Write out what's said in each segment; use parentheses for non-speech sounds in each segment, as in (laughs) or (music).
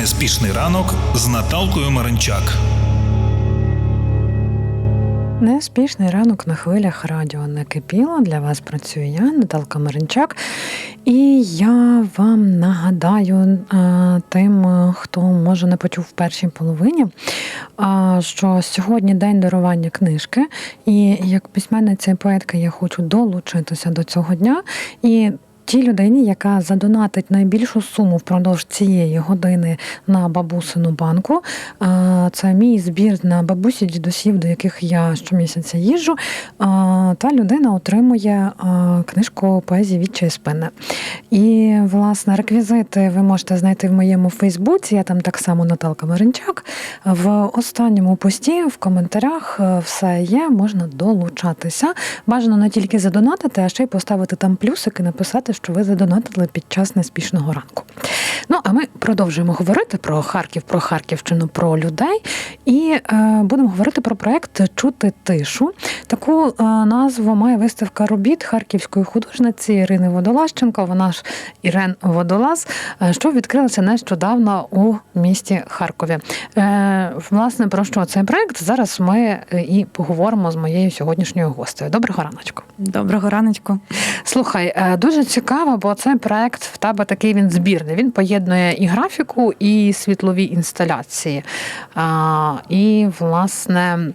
Неспішний ранок з Наталкою Маринчак. Неспішний ранок на хвилях радіо не кипіло. Для вас працюю я, Наталка Маринчак. І я вам нагадаю е, тим, хто може не почув в першій половині, е, що сьогодні день дарування книжки. І як письменниця і поетка я хочу долучитися до цього дня. І Тій людині, яка задонатить найбільшу суму впродовж цієї години на бабусину банку, це мій збір на бабусі дідусів, до яких я щомісяця їжджу. е, Та людина отримує книжку поезії від спини. І, власне, реквізити ви можете знайти в моєму Фейсбуці. Я там так само Наталка Маринчак. В останньому пості в коментарях е, все є, можна долучатися. Бажано не тільки задонатити, а ще й поставити там плюсики, написати, що ви задонатили під час неспішного ранку. Ну, а ми продовжуємо говорити про Харків, про Харківщину, про людей. І е, будемо говорити про проект Чути тишу. Таку е, назву має виставка робіт харківської художниці Ірини Водолащенко. Вона ж Ірен Водолаз, е, що відкрилася нещодавно у місті Харкові. Е, власне, про що цей проект? Зараз ми е, і поговоримо з моєю сьогоднішньою гостею. Доброго раночку. Доброго раночку. Слухай, е, дуже цікаво, бо цей проект в тебе такий він збірний. Він поєднує і графіку, і світлові інсталяції. А, І, власне.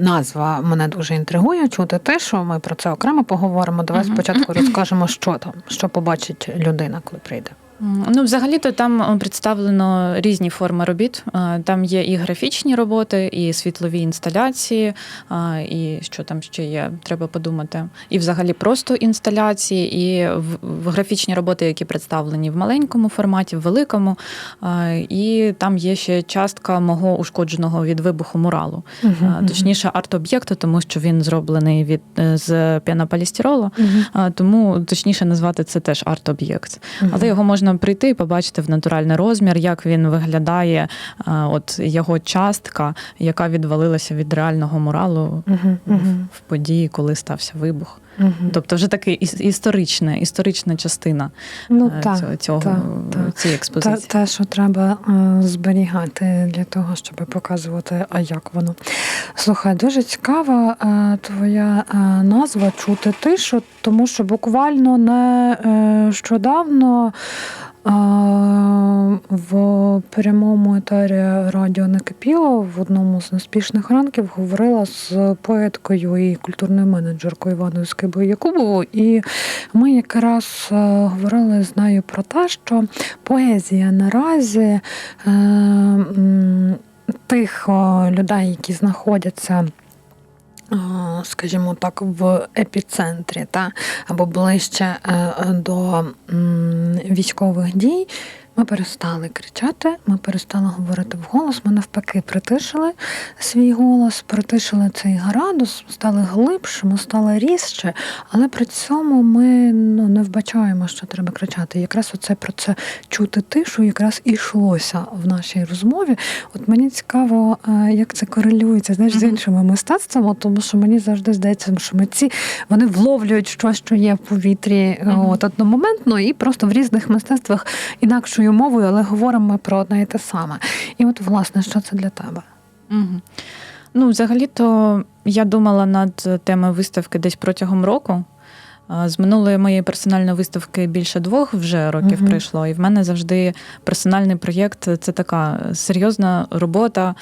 Назва мене дуже інтригує. Чути те, що Ми про це окремо поговоримо. Давай спочатку (clears throat) розкажемо, що там, що побачить людина, коли прийде. Ну, взагалі-то там е, представлено різні форми робіт. Е, Там є і графічні роботи, і світлові інсталяції, е, і що там ще є, треба подумати. І взагалі просто інсталяції, і графічні роботи, які представлені в маленькому форматі, в великому. І там є ще частка мого ушкодженого від вибуху муралу. Е, Точніше, арт-об'єкту, тому що він зроблений від з пінополістиролу. А, Тому точніше назвати це теж арт-об'єкт. Але його можна прийти і побачити в натуральний розмір, як він виглядає, от його частка, яка відвалилася від реального муралу мгм, в події, коли стався вибух. Мгм. Тобто, вже таки історична, історична частина ну, е, цього, та, так, так. цієї експозиції. те, що треба е, зберігати для того, щоб показувати, а як воно. Слухай, дуже цікава е, твоя е, назва чути тишу, тому що буквально нещодавно е, в прямому етері радіо не кипіло в одному з неспішних ранків говорила з поеткою і культурною менеджеркою Іваною Скибою Якубовою. І ми якраз е, говорили з нею про те, що поезія наразі е, тих людей, які знаходяться. Скажімо так, в епіцентрі, та? Або ближче е, до військових дій, ми перестали кричати, ми перестали говорити вголос. Ми навпаки притишили свій голос, притишили цей градус, стали глибшими, стали різче, але при цьому ми ну, не вбачаємо, що треба кричати. І якраз оце про це чути тишу, якраз і йшлося в нашій розмові. От мені цікаво, е, як це корелюється знаєш, з іншими мистецтвами, тому що мені завжди здається, що митці вони вловлюють щось, що є в повітрі е, от одномоментно, і просто в різних мистецтвах інакшою мовою, але говоримо ми про одне і те саме. І от, власне, що це для тебе? Мгм. Ну, взагалі-то я думала над темою виставки десь протягом року. З минулої моєї персональної виставки більше двох вже років Мгм. пройшло. І в мене завжди персональний проєкт це така серйозна робота,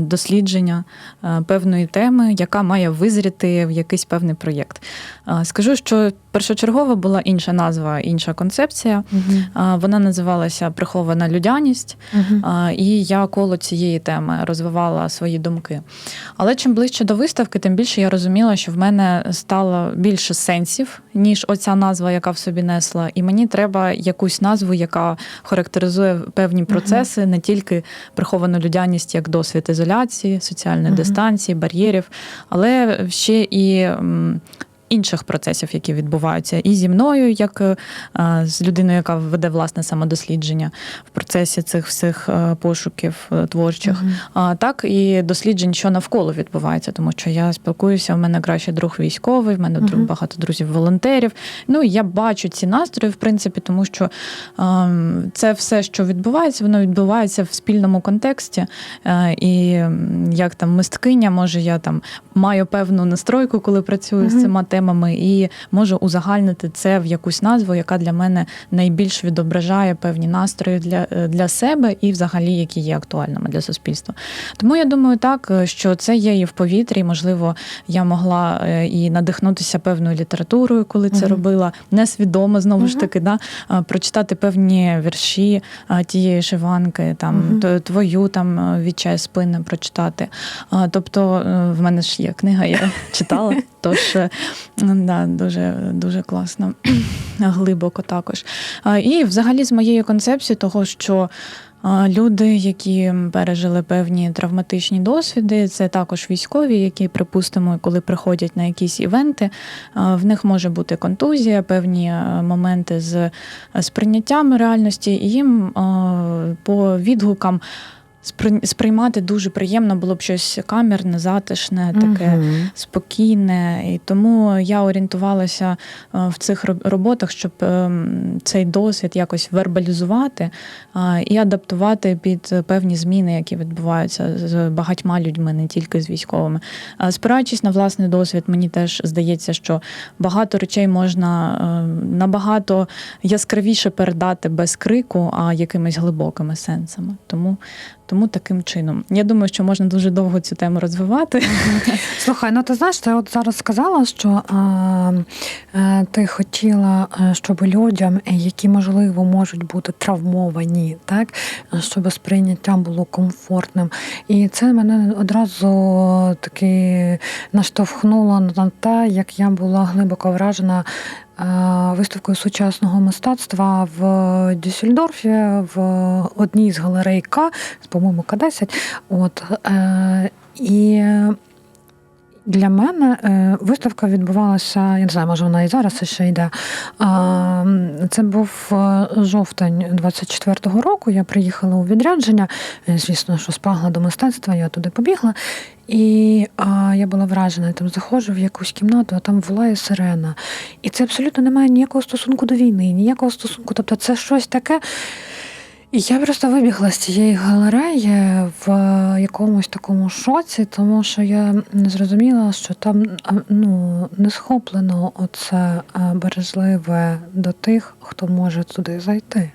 дослідження певної теми, яка має визріти в якийсь певний проєкт. Скажу, що першочергово була інша назва, інша концепція. А, Вона називалася Прихована людяність. А, І я коло цієї теми розвивала свої думки. Але чим ближче до виставки, тим більше я розуміла, що в мене стало більше сенсів, ніж оця назва, яка в собі несла. І мені треба якусь назву, яка характеризує певні процеси, не тільки приховану людяність як досвід ізоляції, соціальної Мгм. дистанції, бар'єрів, але ще і. Інших процесів, які відбуваються, і зі мною, як е, з людиною, яка веде власне самодослідження в процесі цих всіх е, пошуків е, творчих, а так і досліджень, що навколо відбувається, тому що я спілкуюся. У мене кращий друг військовий, в мене друг Мгм. багато друзів волонтерів. Ну і я бачу ці настрої, в принципі, тому що ем, це все, що відбувається, воно відбувається в спільному контексті. І як там мисткиня, може, я там маю певну настройку, коли працюю з Мгм. цими темами, і можу узагальнити це в якусь назву, яка для мене найбільш відображає певні настрої для, е, для себе і взагалі, які є актуальними для суспільства. Тому я думаю, так е, що це є і в повітрі. Можливо, я могла е, і надихнутися певною літературою, коли це Мгм. робила несвідомо знову ж таки, да, прочитати певні вірші тієї шиванки, там т- твою там від чаю спини прочитати. Тобто в мене ж є книга, я (laughs) читала, тож да, дуже, дуже класно, (clears throat) глибоко також. І взагалі з моєї концепції того, що Люди, які пережили певні травматичні досвіди, це також військові, які, припустимо, коли приходять на якісь івенти, в них може бути контузія, певні моменти з сприйняттям реальності, і їм по відгукам сприймати дуже приємно було б щось камерне, затишне, таке Мгм. спокійне. І тому я орієнтувалася е, в цих роботах, щоб ем, цей досвід якось вербалізувати і адаптувати під певні зміни, які відбуваються з багатьма людьми, не тільки з військовими. Спираючись на власний досвід, мені теж здається, що багато речей можна е, набагато яскравіше передати без крику, а якимись глибокими сенсами. Тому, тому таким чином. Я думаю, що можна дуже довго цю тему розвивати. (laughs) Слухай, ну ти знаєш, ти от зараз сказала, що е, ти хотіла, е, щоб людям, які можливо можуть бути травмовані, так щоб сприйняття було комфортним. І це мене одразу таки наштовхнуло на те, як я була глибоко вражена. Е, Виставкою сучасного мистецтва в Дюссельдорфі в одній з галерей К, по-моєму, К10. От, е, і для мене е, виставка відбувалася, я не знаю, може вона і зараз ще йде. Це був е, жовтень 24-го року. Я приїхала у відрядження. Е, Звісно, що спрагла до мистецтва, я туди побігла. І а, я була вражена, я там заходжу в якусь кімнату, а там волає сирена. І це абсолютно не має ніякого стосунку до війни, ніякого стосунку. Тобто це щось таке. Я просто вибігла з цієї галереї в якомусь такому шоці, тому що я не зрозуміла, що там ну, не схоплено оце бережливе до тих, хто може туди зайти.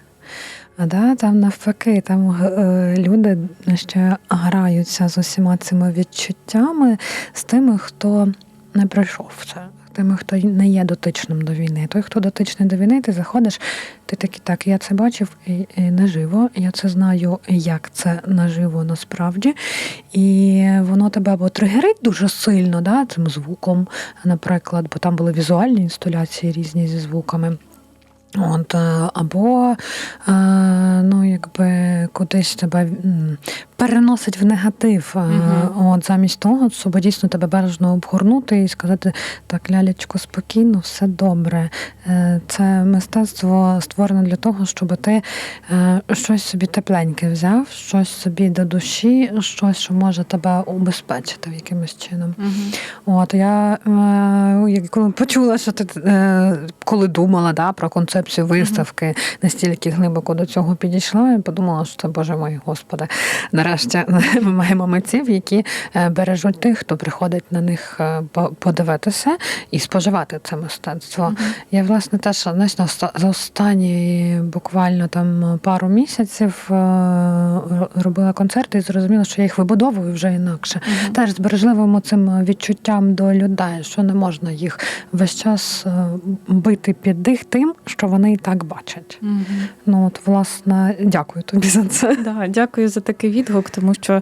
А да, там навпаки, там е, люди ще граються з усіма цими відчуттями з тими, хто не пройшов це. Тими, хто не є дотичним до війни. Той, хто дотичний до війни, ти заходиш, ти такий, так, я це бачив наживо, я це знаю, як це наживо насправді. І воно тебе або тригерить дуже сильно, да, цим звуком, наприклад, бо там були візуальні інсталяції різні зі звуками. От, е, або е, ну, якби кудись тебе переносить в негатив, Мгм. от, замість того, щоб дійсно тебе бережно обгорнути і сказати, так, лялечко, спокійно, все добре. Це мистецтво створено для того, щоб ти щось собі тепленьке взяв, щось собі до душі, щось, що може тебе убезпечити якимось чином. От я коли почула, що ти коли думала да, про концепцію виставки, настільки глибоко до цього підійшла, я подумала, що це Боже мой Господи. Нарешті ми маємо митців, які е, бережуть тих, хто приходить на них е, подивитися і споживати це мистецтво. Я власне теж знаєш, на за останні буквально там пару місяців е, робила концерти і зрозуміла, що я їх вибудовую вже інакше. Теж з бережливим цим відчуттям до людей, що не можна їх весь час бити під дих тим, що вони і так бачать. Ну от, власне, дякую тобі за це. (laughs) Да, дякую за такий відгук, тому що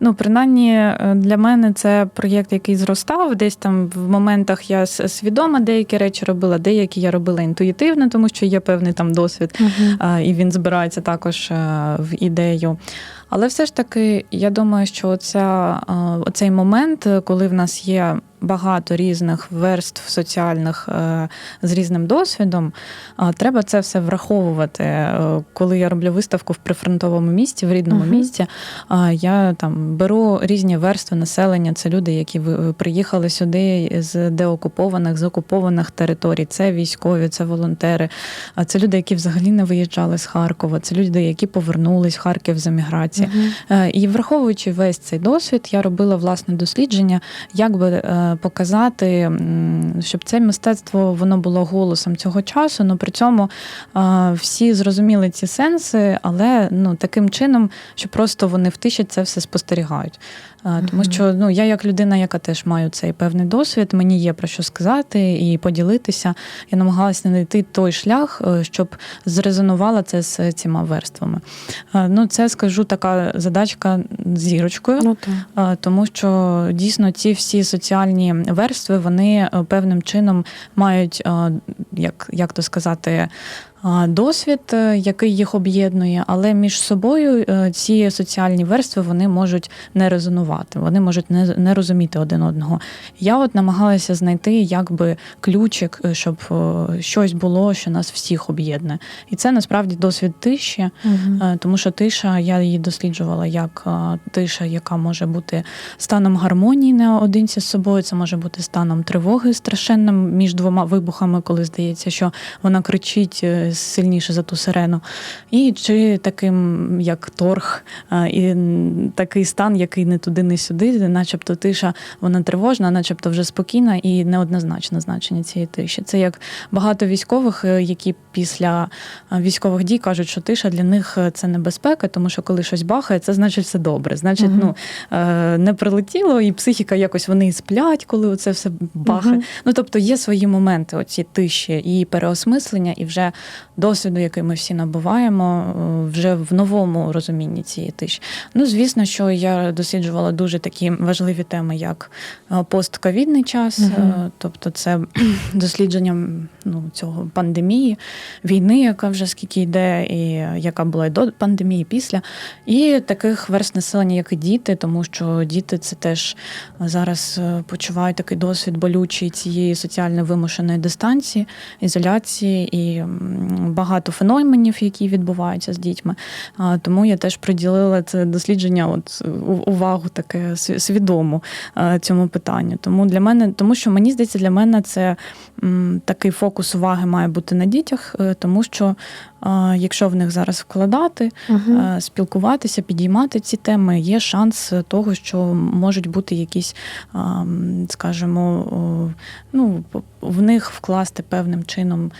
ну, принаймні е, для мене це проєкт, який зростав. Десь там в моментах я свідомо деякі речі робила, деякі я робила інтуїтивно, тому що є певний там досвід, а, і він збирається також е, в ідею. Але все ж таки, я думаю, що оця, е, оцей момент, коли в нас є багато різних верств соціальних е, з різним досвідом. Треба це все враховувати. Е, Коли я роблю виставку в прифронтовому місті, в рідному Мгм. місті, я там беру різні верстви населення. Це люди, які приїхали сюди з деокупованих, з окупованих територій. Це військові, це волонтери. Це люди, які взагалі не виїжджали з Харкова. Це люди, які повернулись в Харків з еміграції. Мгм. Е, І враховуючи весь цей досвід, я робила власне дослідження, як би е, показати, щоб це мистецтво воно було голосом цього часу. але при цьому е, всі зрозуміли ці сенси, але ну таким чином, що просто вони в тиші це все спостерігають. Тому що ну я як людина, яка теж маю цей певний досвід, мені є про що сказати і поділитися. Я намагалася знайти той шлях, щоб зрезонувала це з цими верствами. Ну, це скажу така задачка зірочкою. Ну так. Тому що дійсно ці всі соціальні верстви вони е, певним чином мають, е, як, як то сказати, досвід, е, який їх об'єднує, але між собою е, ці соціальні верстви вони можуть не резонувати, вони можуть не, не розуміти один одного. Я от намагалася знайти якби ключик, е, щоб щось було, що нас всіх об'єднує. І це насправді досвід тиші. Е, Тому що тиша, я її досліджувала як тиша, яка може бути станом гармонії наодинці з собою. Це може бути станом тривоги страшенним між двома вибухами, коли здається, що вона кричить сильніше за ту сирену. І чи таким як торг, і такий стан, який не туди, не сюди, начебто тиша, вона тривожна, начебто вже спокійна і неоднозначне значення цієї тиші. Це як багато військових, е, які після е, військових дій кажуть, що тиша для них е, це небезпека, тому що коли щось бахає, це значить все добре. Значить, ну не прилетіло, і психіка якось вони сплять, коли це все бахає. Ну тобто є свої моменти, оці тиші і переосмислення, і вже досвіду, який ми всі набуваємо, е, вже в новому розумінні цієї тиші. Ну, звісно, що я досліджувала дуже такі важливі теми, як е, постковідний час, е, тобто це (clears throat) дослідження ну, цього пандемії, війни, яка вже скільки йде, і яка була і до пандемії, і після, і таких верст населення, як і діти, тому що діти це теж зараз е, почувають такий досвід болючий цієї соціально вимушеної дистанції, ізоляції і багато феноменів, які відбуваються з дітьми. Тому я теж приділила це дослідження, от увагу таке свідому е, цьому питанню. Тому для мене, тому що мені здається, для мене це такий фокус уваги має бути на дітях, е, тому що якщо в них зараз вкладати, е, спілкуватися, підіймати ці теми, є шанс того, що можуть бути якісь, скажімо, ну, в них вкласти певним чином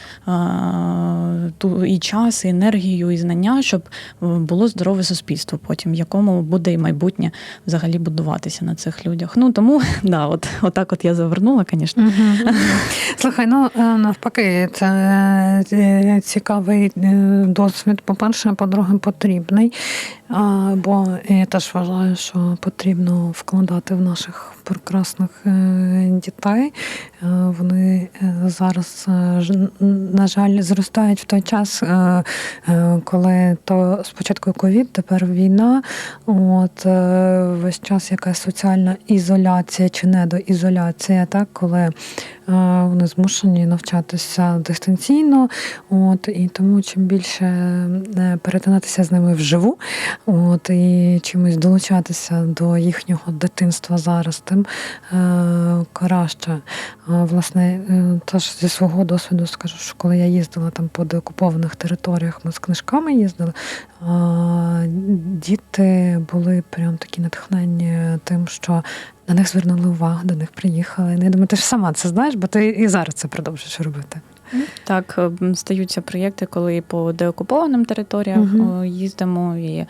ту і час, і енергію, і знання, щоб е, було здорове суспільство потім, в якому буде і майбутнє взагалі будуватися на цих людях. Ну тому (laughs) да, от отак от я завернула, звісно. Мгм. Слухай, ну е, навпаки, це е, цікавий досвід. По-перше, по-друге, потрібний. Бо я теж вважаю, що потрібно вкладати в наших прекрасних е, дітей. Е, Вони е, зараз, на жаль, зростають в той час, коли то спочатку ковід, тепер війна. От весь час якась соціальна ізоляція чи недоізоляція, так, коли вони змушені навчатися дистанційно. От, і тому чим більше перетинатися з ними вживу, от, і чимось долучатися до їхнього дитинства зараз, тим е, краще. А, Власне, е, теж зі свого досвіду скажу, що коли я їздила там по деокупованих територіях, ми з книжками їздили, діти були прям такі натхнені тим, що на них звернули увагу, до них приїхали. Ну, Я думаю, ти ж сама це знаєш, бо ти і зараз це продовжуєш робити. Так, е, стаються проєкти, коли по деокупованим територіям Мгм. о, їздимо і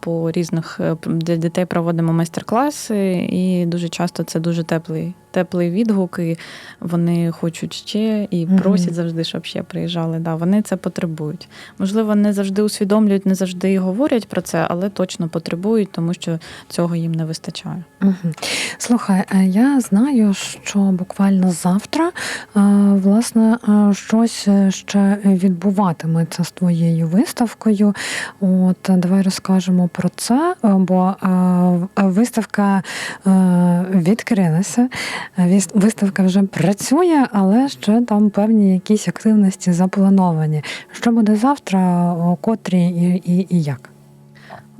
по різних е, для дітей проводимо майстер-класи, і дуже часто це дуже теплий, теплий відгук, і вони хочуть ще і просять завжди, щоб ще приїжджали. Да, вони це потребують. Можливо, не завжди усвідомлюють, не завжди говорять про це, але точно потребують, тому що цього їм не вистачає. Угу. Слухай, е, я знаю, що буквально завтра е, власне щось ще відбуватиметься з твоєю виставкою. От давай розкажемо про це, бо е, виставка е, відкрилася, виставка вже працює, але ще там певні якісь активності заплановані. Що буде завтра, котрі і, і, і як?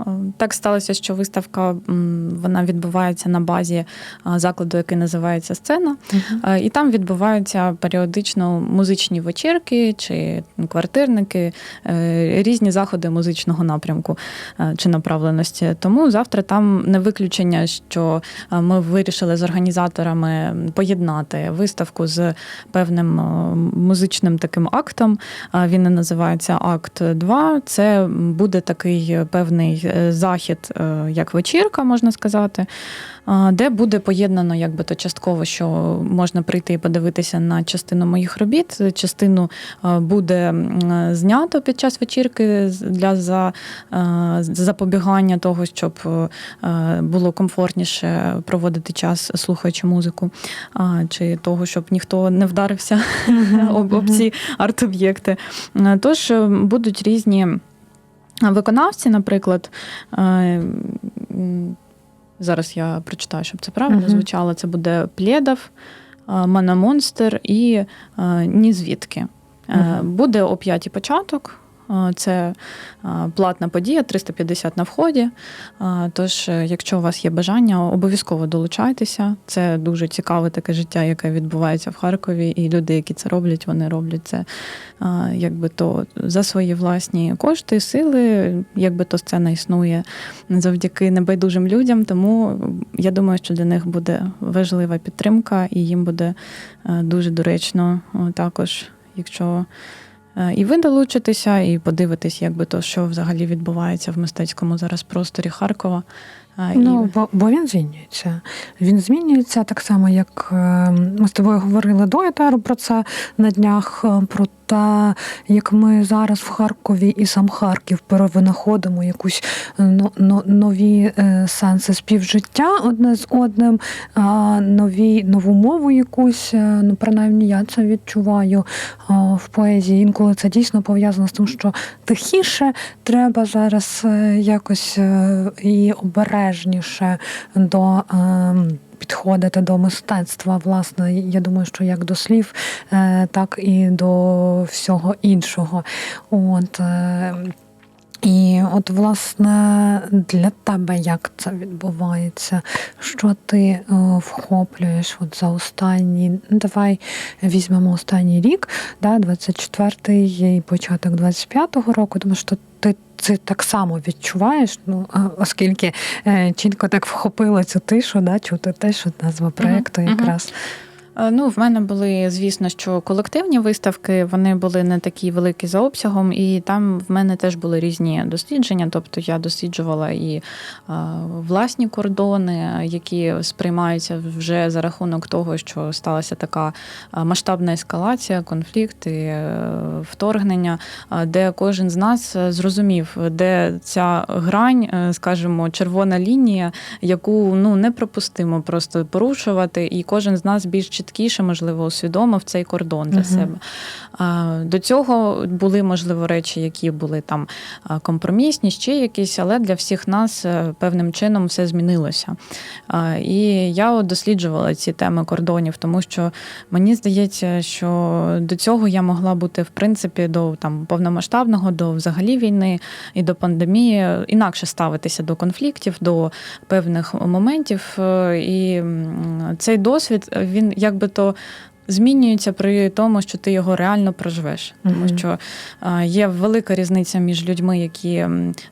Е, Так сталося, що виставка вона відбувається на базі е, закладу, який називається сцена. Е, І там відбуваються періодично музичні вечірки чи квартирники, різні заходи музичного напрямку чи направленості. Тому завтра там не виключення, що ми вирішили з організаторами поєднати виставку з певним музичним таким актом. Він і називається Акт 2. Це буде такий певний е, захід, е, як вечірка, можна сказати, де буде поєднано якби то частково, що можна прийти і подивитися на частину моїх робіт. Частину е, буде знято під час вечірки для за, запобігання того, щоб було комфортніше проводити час, слухаючи музику, чи того, щоб ніхто не вдарився (laughs) об, ці арт-об'єкти. Тож будуть різні виконавці, наприклад. е, Зараз я прочитаю, щоб це правильно Мгм. звучало. Це буде Плєдов, е, Манамонстер і е, Нізвідки. Uh-huh. Буде о п'ятій початок. Е, Це е, платна подія, 350 на вході. Е, Тож, якщо у вас є бажання, обов'язково долучайтеся. Це дуже цікаве таке життя, яке відбувається в Харкові, і люди, які це роблять, вони роблять це якби то за свої власні кошти, сили, якби то сцена існує завдяки небайдужим людям. Тому я думаю, що для них буде важлива підтримка, і їм буде дуже доречно також, якщо. Е, І ви долучитеся, і подивитесь, якби то, що взагалі відбувається в мистецькому зараз просторі Харкова. Е, Ну, бо, бо він змінюється. Він змінюється так само, як е, ми з тобою говорили до етеру про це на днях, про те, як ми зараз в Харкові і сам Харків перевинаходимо якусь е, но- но- нові е, сенси співжиття одне з одним, нові, нову мову якусь, е, ну принаймні я це відчуваю в поезії. Інколи це дійсно пов'язано з тим, що тихіше треба зараз якось і обережніше до. Підходити до мистецтва, власне, я думаю, що як до слів, е, так і до всього іншого. От, е, і от, власне, для тебе як це відбувається? Що ти е, вхоплюєш от за останні, ну давай візьмемо останній рік, да, 24-й і початок 25-го року, тому що ти це так само відчуваєш, ну оскільки е, чітко так вхопила цю тишу, да, чути теж от назва проекту мгм. якраз. Е, Ну, в мене були, звісно, що колективні виставки, вони були не такі великі за обсягом, і там в мене теж були різні дослідження. Тобто я досліджувала і е, власні кордони, які сприймаються вже за рахунок того, що сталася така е, масштабна ескалація, конфлікт і е, вторгнення, де кожен з нас зрозумів, де ця грань, скажімо, червона лінія, яку ну неприпустимо просто порушувати, і кожен з нас більш чіткіше, можливо, усвідомив цей кордон для Мгм. себе. До цього були, можливо, речі, які були там компромісні, ще якісь, але для всіх нас е, певним чином все змінилося. І я от досліджувала ці теми кордонів, тому що мені здається, що до цього я могла бути, в принципі, до там повномасштабного, до взагалі війни і до пандемії інакше ставитися до конфліктів, до певних моментів. Е, І цей досвід він якби то. Змінюється при тому, що ти його реально проживеш, тому Мгм. що е, є велика різниця між людьми, які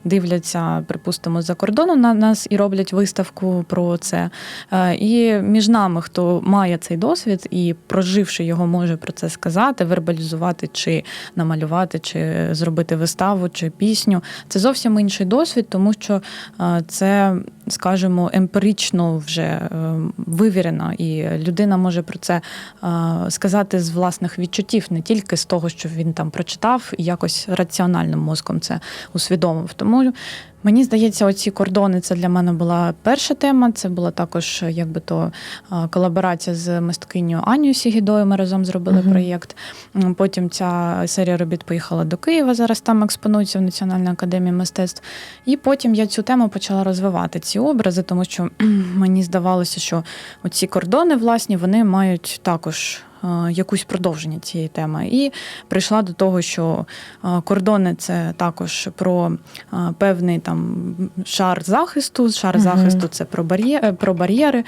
дивляться, припустимо, за кордону на нас і роблять виставку про це, е, і між нами, хто має цей досвід і проживши його, може про це сказати, вербалізувати, чи намалювати, чи зробити виставу, чи пісню. Це зовсім інший досвід, тому що е, це, скажімо, емпірично вже е, вивірено, і людина може про це е, сказати з власних відчуттів, не тільки з того, що він там прочитав, і якось раціональним мозком це усвідомив. Тому Мені здається, оці кордони це для мене була перша тема. Це була також якби то колаборація з мисткиню Анією Сігідою. Ми разом зробили Мгм. проєкт. Потім ця серія робіт поїхала до Києва. Зараз там експонується в Національній академії мистецтв. І потім я цю тему почала розвивати ці образи, тому що мені здавалося, що оці кордони, власні, вони мають також. Е, Якусь продовження цієї теми, і прийшла до того, що е, кордони це також про е, певний там шар захисту. Шар Мгм. захисту це про бар'єри, про бар'єри.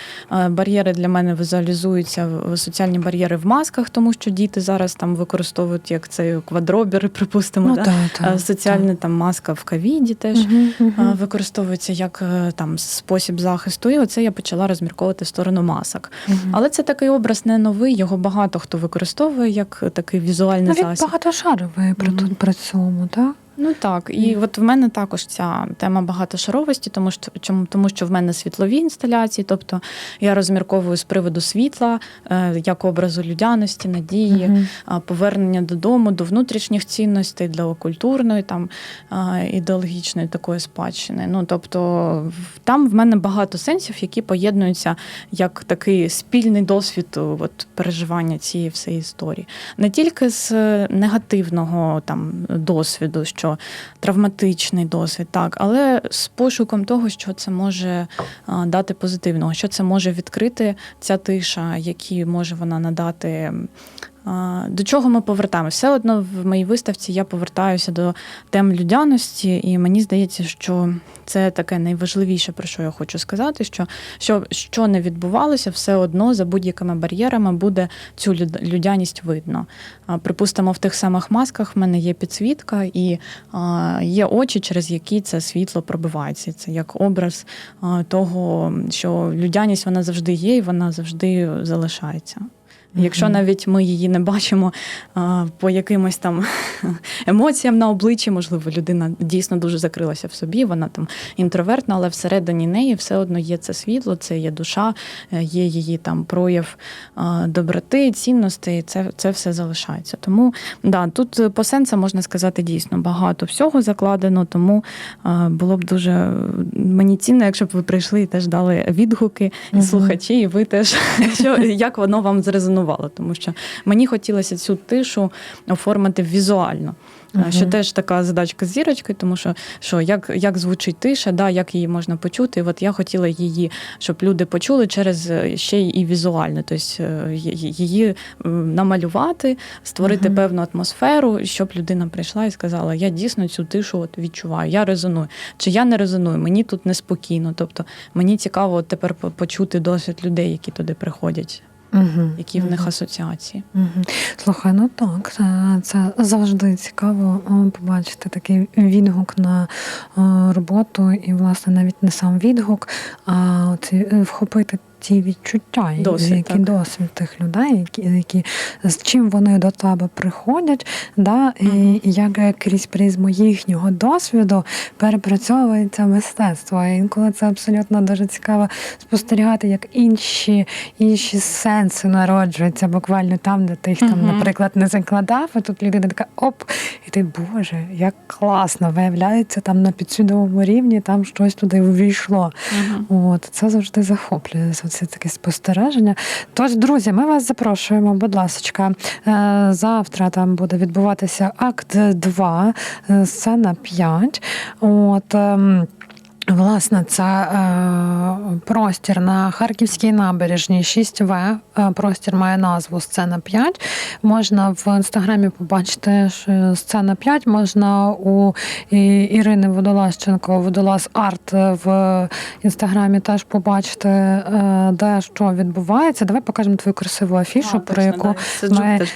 Бар'єри для мене візуалізуються соціальні бар'єри в масках, тому що діти зараз там використовують як це квадробіри, (laughs) припустимо. Ну, да? так, Е, так, Соціальна там маска в ковіді теж. Е, мгм. Використовується як там спосіб захисту, і оце я почала розмірковувати в сторону масок. Мгм. Але це такий образ не новий, його багато хто використовує як такий візуальний він засіб. багатошаровий при, mm -hmm. при цьому, так? Ну так, і от в мене також ця тема багатошаровості, тому що чому тому, що в мене світлові інсталяції, тобто я розмірковую з приводу світла, е, як образу людяності, надії, Мгм. а, повернення додому, до внутрішніх цінностей, до культурної там а, ідеологічної такої спадщини. Ну тобто там в мене багато сенсів, які поєднуються як такий спільний досвід от, переживання цієї всієї історії. Не тільки з е, негативного там досвіду, що травматичний досвід, так, але з пошуком того, що це може дати позитивного, що це може відкрити ця тиша, які може вона надати. До чого ми повертаємося? Все одно в моїй виставці я повертаюся до тем людяності, і мені здається, що це таке найважливіше, про що я хочу сказати: що що, що не відбувалося, все одно за будь-якими бар'єрами буде цю люд- людяність видно. Припустимо, в тих самих масках в мене є підсвітка і є очі, через які це світло пробивається. Це як образ того, що людяність вона завжди є, і вона завжди залишається. Якщо навіть ми її не бачимо а, по якимось там (laughs) емоціям на обличчі, можливо, людина дійсно дуже закрилася в собі, вона там інтровертна, але всередині неї все одно є це світло, це є душа, е, є її там прояв а, доброти, цінностей. Це, це все залишається. Тому да, тут е, по сенсам можна сказати дійсно багато всього закладено, тому а, було б дуже мені цінно, якщо б ви прийшли і теж дали відгуки і слухачі, і ви теж (laughs) що як воно вам зрезонувало, тому що мені хотілося цю тишу оформити візуально. Мгм. Що теж така задачка з зірочкою, тому що, що як, як звучить тиша, да, як її можна почути. І от я хотіла її, щоб люди почули через е, ще і візуально, тобто е, її намалювати, створити Мгм. певну атмосферу, щоб людина прийшла і сказала: Я дійсно цю тишу от відчуваю, я резоную. Чи я не резоную, мені тут неспокійно. Тобто мені цікаво от тепер почути досвід людей, які туди приходять, Мгм. які в них асоціації. Угу. Слухай, ну так, це, завжди цікаво побачити такий відгук на роботу, і, власне, навіть не сам відгук, а от, е, вхопити ті відчуття, Досвід, які так. досвід тих людей, які, які з чим вони до тебе приходять, да, і Мгм. як крізь призму їхнього досвіду перепрацьовується мистецтво. І інколи це абсолютно дуже цікаво спостерігати, як інші, інші сенси народжуються буквально там, де ти їх там, наприклад, не закладав. А тут людина така оп, і ти, Боже, як класно! Виявляється, там на підсвідомому рівні там щось туди увійшло. От це завжди захоплює це таке спостереження. Тож, друзі, ми вас запрошуємо, будь ласка. Е, Завтра там буде відбуватися акт 2, е, сцена 5. От. Власне, це е, простір на Харківській набережній 6В. Е, простір має назву Сцена 5. Можна в інстаграмі побачити що сцена 5. Можна у Ірини Водолазченко, Водолаз Арт в інстаграмі теж побачити, е, де що відбувається. Давай покажемо твою красиву афішу, про яку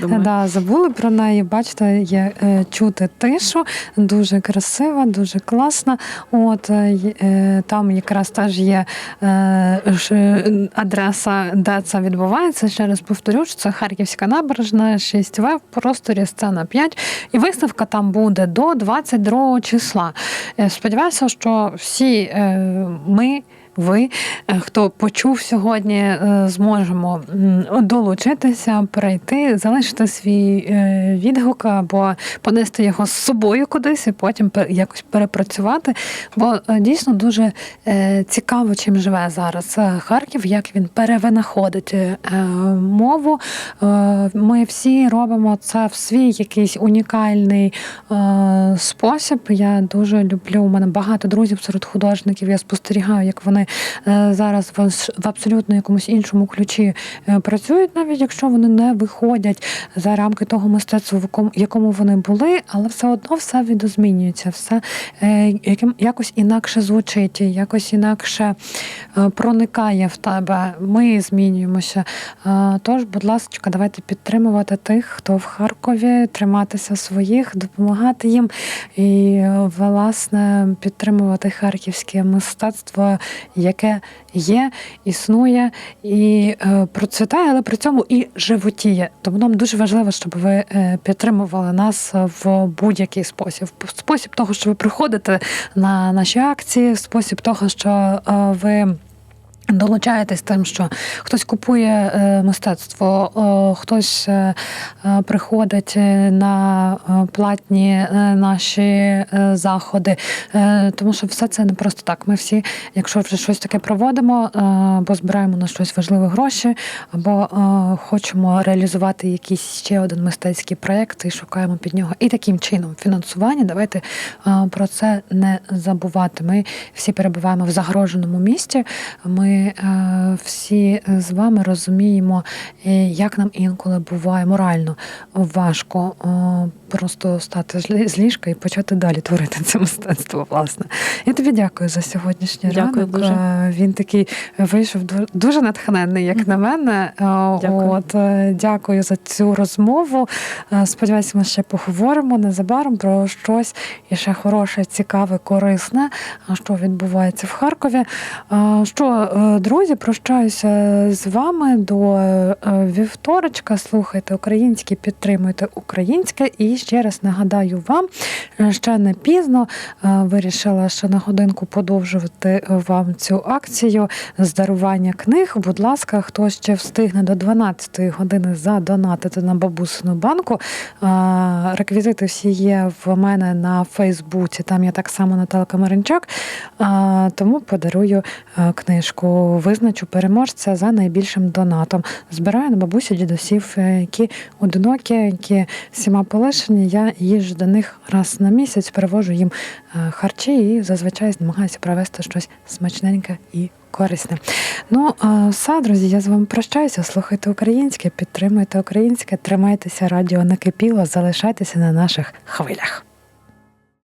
ми да, забули про неї. Бачите, є е, чути тишу, дуже красива, дуже класна. От там якраз теж є е, адреса, де це відбувається. Ще раз повторю, що це Харківська набережна, 6В, в просторі сцена 5. І виставка там буде до 22 числа. Е, Сподіваюся, що всі е, ми. Ви, е, хто почув сьогодні, е, зможемо долучитися, прийти, залишити свій е, відгук або понести його з собою кудись і потім якось перепрацювати. Бо дійсно дуже цікаво, чим живе зараз Харків, як він перевинаходить мову. Ми всі робимо це в свій якийсь унікальний спосіб. Я дуже люблю. У мене багато друзів серед художників. Я спостерігаю, як вони е, зараз в, абсолютно якомусь іншому ключі е, працюють, навіть якщо вони не виходять за рамки того мистецтва, в якому, вони були, але все одно все відозмінюється, все е, яким якось інакше звучить, якось інакше проникає в тебе. Ми змінюємося. Тож, будь ласка, давайте підтримувати тих, хто в Харкові, триматися своїх, допомагати їм і, власне, підтримувати харківське мистецтво, яке є, існує і е, процвітає, але при цьому і животіє. Тому нам дуже важливо, щоб ви е, підтримували нас в будь-який спосіб. Спосіб того, що ви приходите на наші акції, спосіб того, що е, ви. Долучаєтесь тим, що хтось купує е, мистецтво, хтось е, е, приходить на платні наші заходи. Тому що все це не просто так. Ми всі, якщо вже щось таке проводимо, або збираємо на щось важливе гроші, або хочемо реалізувати якийсь ще один мистецький проєкт і шукаємо під нього. І таким чином фінансування. Давайте про це не забувати. Ми всі перебуваємо в загроженому місті. Ми е, всі з вами розуміємо, е, як нам інколи буває морально важко е, просто стати з лі- з ліжка і почати далі творити це мистецтво. Власне, я тобі дякую за сьогоднішній Дякую ранок. дуже. Е, Він такий вийшов дуже натхненний, як на мене. Е, Дякую. От е, дякую за цю розмову. Сподіваюся, ми ще поговоримо незабаром про щось і ще хороше, цікаве, корисне, що відбувається в Харкові. Що, друзі, прощаюся з вами до вівторочка. Слухайте українське, підтримуйте українське. І ще раз нагадаю вам, е, ще не пізно е, вирішила ще на годинку подовжувати вам цю акцію з дарування книг. Будь ласка, хто ще встигне до 12-ї години задонатити на бабусину банку. е, Реквізити всі є в мене на Фейсбуці. Там я так само Наталка Маринчак. Е, Тому подарую е, книжку. Визначу переможця за найбільшим донатом. Збираю на бабусі дідусів, е, які одинокі, які всіма полишені. Я їжджу до них раз на місяць, перевожу їм е, харчі і зазвичай намагаюся провести щось смачненьке і корисне. Ну, все, друзі, я з вами прощаюся. Слухайте українське, підтримуйте українське, тримайтеся, радіо накипіло, залишайтеся на наших хвилях.